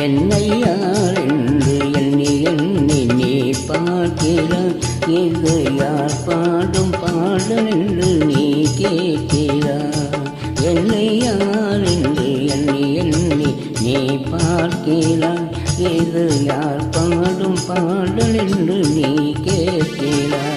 என்னையார் என்று எண்ணி எண்ணி நீ பார்க்கிறாய் இது யார் பாடும் பாடல் என்று நீ கேட்கிறாய்? என்னையார் என்று எண்ணி எண்ணி நீ பார்க்கிறாய்? இது யார் பாடும் பாடல் என்று நீ கேட்கிறாய்?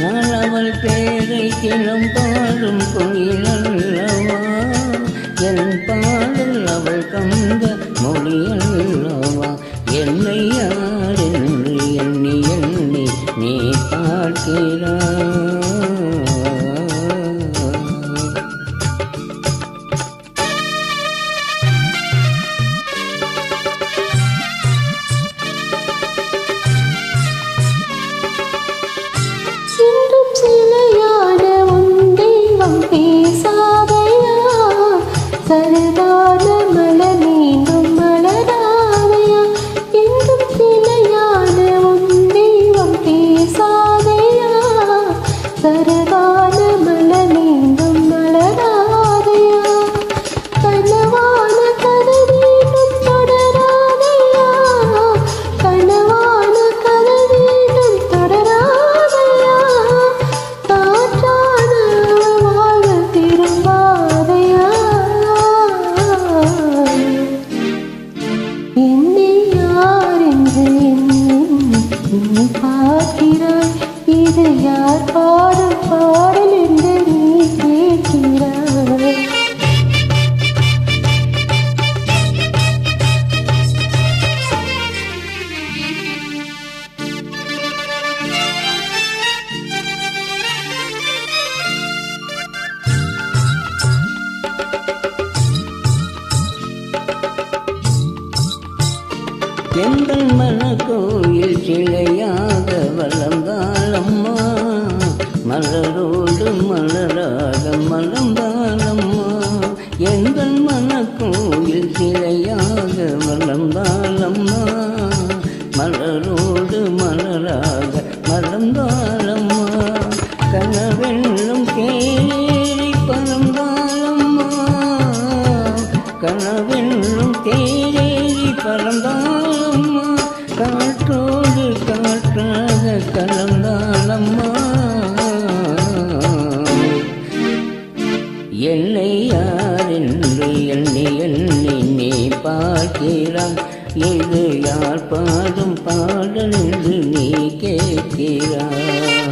நான் அவள் பேரை தினம் பாடும் கொயிலன் சரதான மலர் பார்க்கிறாய்? இது யார் பாடும் பாடல்? எங்கள் மனக்கோயில் சிலையாக வளர்ந்தாலம்மா மலரோடு மலராக மலர்ந்தாலம்மா எங்கள் மனக்கோயில் சிலையாக வளர்ந்தாலம்மா மலரோடு மலராக மலர்ந்தாள் கனவெல்லும் தேடி பறந்தாலம்மா காற்றோடு காற்றாக கலந்தாலம்மா. என்னை யார் என்று எண்ணி எண்ணி நீ பார்க்கிறாய்? இது யார் பாடும் பாடல் என்று நீ கேட்கிறாய்?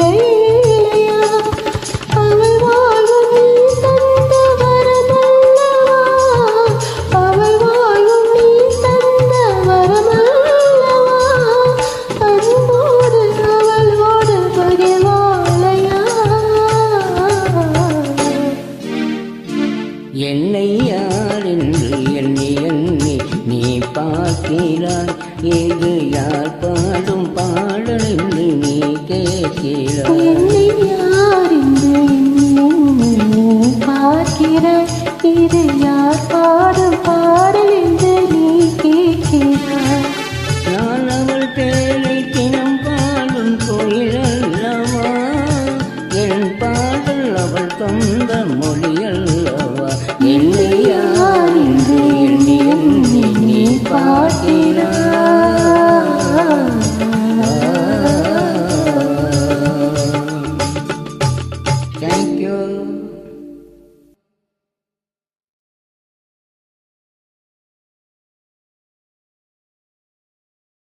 ஏது யார் பாடும் பாடலை நீ கேட்கிறாய் பார்க்கிற இது யார் பாடும் பாடல் என்று நீ கேட்கிறாய். நான் அவள் பேரை தினம் பாடும் கோயிலல்லவா என் பாடல் champion.